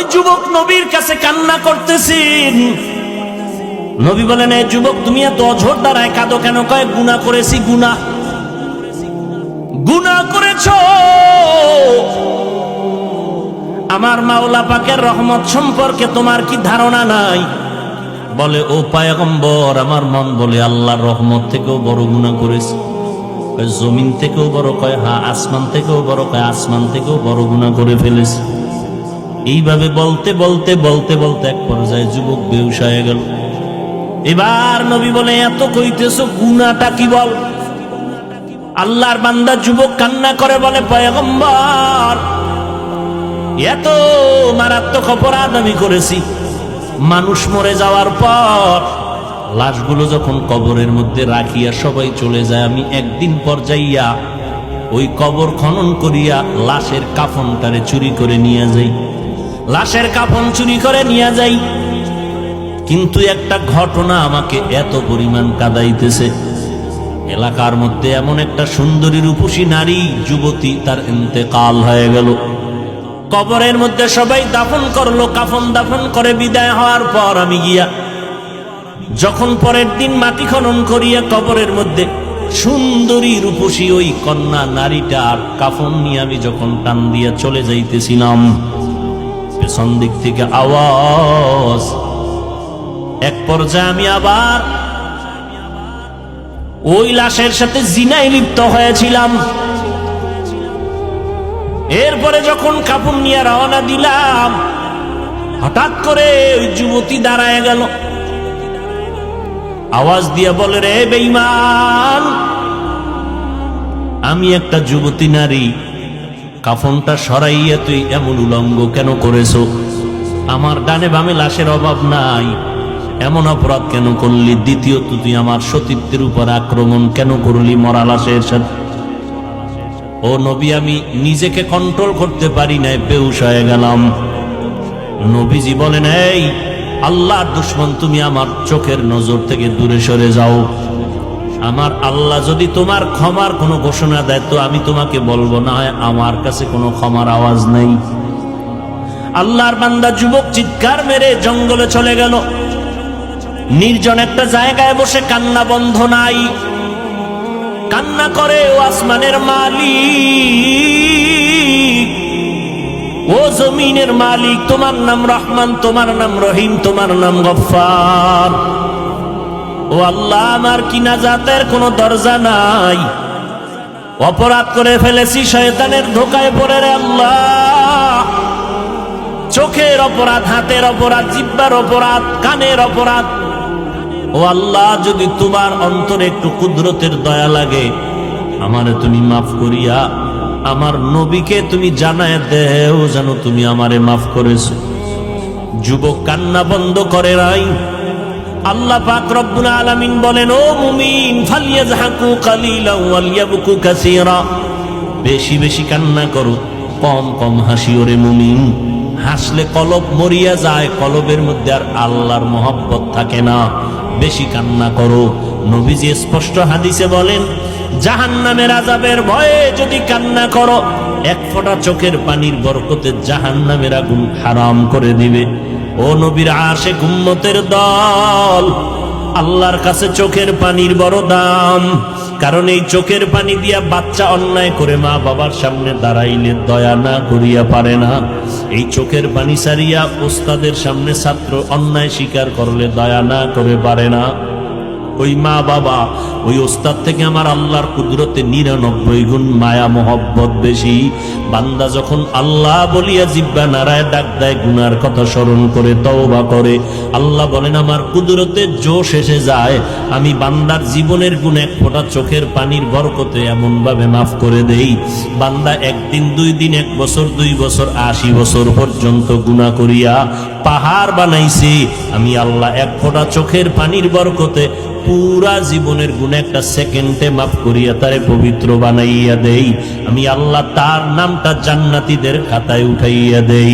ওই যুবক নবীর কাছে কান্না করতেছেন নবী বলেন এই যুবক, তুমি এত অঝোর দ্বারায় কাঁদো কেন? কয় গুণা করেছি গুণা গুণা করেছ। আমার মাওলা পাকের রহমত সম্পর্কে তোমার কি ধারণা নাই? বলে, ও পায়গম্বর, আমার মন বলে আল্লাহর রহমত থেকেও বড় গুণা করেছি। জমিন থেকেও বড়, কয়, হা, আসমান থেকেও বড়, কয়, আসমান থেকেও বড় গুণা করে ফেলেছে। এইভাবে বলতে বলতে বলতে বলতে এক পর্যায়ে যুবক বেউস হয়ে গেল। এবার নবী বলে, এত কইতেছো গুণাটা কি বল? আল্লাহর বান্দা যুবক কান্না করে বলে, পয়গম্বর, এত মারাত্মক অপরাধ আমি করেছি। মানুষ মরে যাওয়ার পর লাশগুলো যখন কবরের মধ্যে রাখিয়া সবাই চলে যায়, আমি একদিন পর যাইয়া ওই কবর খনন করিয়া লাশের কাফনটারে চুরি করে নিয়ে যাই। লাশের কাফন চুরি করে নিয়ে যাই। কিন্তু একটা ঘটনা আমাকে এত পরিমাণ কাদাইতেছে। এলাকার মধ্যে এমন একটা সুন্দরী রূপসী নারী, যুবতী, তার ইন্তেকাল হয়ে গেল। কবরের মধ্যে সবাই দাফন করল, কাফন দাফন করে বিদায় হওয়ার পর আমি গিয়া যখন পরের দিন মাটি খনন করিয়া কবরের মধ্যে সুন্দরী রূপসী ওই কন্যা নারীটার কাফন নিয়ে আমি যখন টান দিয়া চলে যাইতেছিলাম পেছন দিক থেকে আওয়াজ। এক পর্যায়ে আমি আবার ওই লাশের সাথে জিনায় লিপ্ত হয়েছিলাম। এরপরে যখন কাপড় নিয়ে রওনা দিলাম, হঠাৎ করে ওই যুবতী দাঁড়ায় গেল। আওয়াজ দিয়ে বলে, রে বেইমান আমি একটা যুবতী নারী কাফনটা সরাইয়া তুই এমন উলঙ্গ কেন করেছ? আমার ডানে বামে লাশের অভাব নাই। এমন অপরাধ কেন করলি? দ্বিতীয়ত, তুই আমার সতীত্বের উপর আক্রমণ কেন করলি মরা লাশের সাথে? ও নবী, আমি নিজেকে কন্ট্রোল করতে পারি নাই বেউস হয়ে গেলাম। নবীজি বলেন, এই, আল্লাহর দুশ্মন, তুমি আমার চোখের নজর থেকে দূরে সরে যাও। আমার আল্লাহ যদি তোমার ক্ষমার কোনো ঘোষণা দেয়, তো আমি তোমাকে বলব, না হয় আমার কাছে কোনো ক্ষমার আওয়াজ নেই। আল্লাহর বান্দা যুবক চিৎকার মেরে জঙ্গলে চলে গেল। নির্জন একটা জায়গায় বসে কান্না বন্ধ নাই। কান্না করে, ও আসমানের মালিক। ও জমিনের মালিক, তোমার নাম রহমান, তোমার নাম রহিম, তোমার নাম গফার ও আল্লাহ, আমার কিনা জাতের কোনো দরজা নাই। অপরাধ করে ফেলেছি শয়তানের ধোকায় পড়ে রে আল্লাহ। চোখের অপরাধ, হাতের অপরাধ, জিব্বার অপরাধ, কানের অপরাধ। ও আল্লাহ, যদি তোমার অন্তরে একটু কুদরতের দয়া লাগে, আমারে তুমি মাফ করিয়া, আমার নবীকে তুমি জানায় দেও যেন তুমি আমারে মাফ করেছ। যুবক কান্না বন্ধ করে নাই। আল্লাহ পাক রব্বুল আলামিন বলেন, ও মুমিন ফালিয়াজহাকু কালিলা ওয়ালিয়াবকু কাসীরা। বেশি বেশি কান্না করো, কম কম হাসি ওরে মুমিন। হাসলে কলব মরিয়া যায়, কলবের মধ্যে আর আল্লাহর মহব্বত থাকে না। বেশি কান্না করো নবীজি স্পষ্ট হাদিসে বলেন জাহান জাহান্নামের আজাবের ভয়ে যদি কান্না করো, এক ফোঁটা চোখের পানির বরকতে জাহান্নামের আগুন হারাম করে দিবে। ও নবীর আশে গুম্মতের দল, আল্লাহর কাছে চোখের পানির বড় দাম, কারণ এই চোখের পানি দিয়া বাচ্চা অন্যায় করে মা বাবার সামনে দাঁড়াইলে দয়া না করিয়া পারে না। এই চোখের পানি সারিয়া ওস্তাদের সামনে ছাত্র অন্যায় স্বীকার করলে দয়া না করে পারে না। ওই মা বাবা, ওই ওস্তাদ থেকে আমার আল্লাহর কুদরতে নিরানব্বই গুণ মায়া, মহব্বত বেশি। বান্দা যখন আল্লাহ বলিয়া জিব্বা নারায় ডাক দেয়, গুনার কথা স্মরণ করে, তওবা করে। আল্লাহ বলেন, আমার কুদরতে জোশ এসে যায়। আমি বান্দার জীবনের গুণ এক ফোঁটা চোখের পানির বরকতে এমন ভাবে মাফ করে দেই। বান্দা একদিন, দুই দিন, এক বছর, দুই বছর, আশি বছর পর্যন্ত গুণা করিয়া পাহাড় বানাইছি। আমি আল্লাহ এক ফোঁটা চোখের পানির বরকতে পুরা জীবনের গুণ একটা সেকেন্ডে মাফ করিয়া তারে পবিত্র বানাইয়া দেই। আমি আল্লাহ তার নামটা জান্নাতীদের খাতায় উঠাইয়া দেই।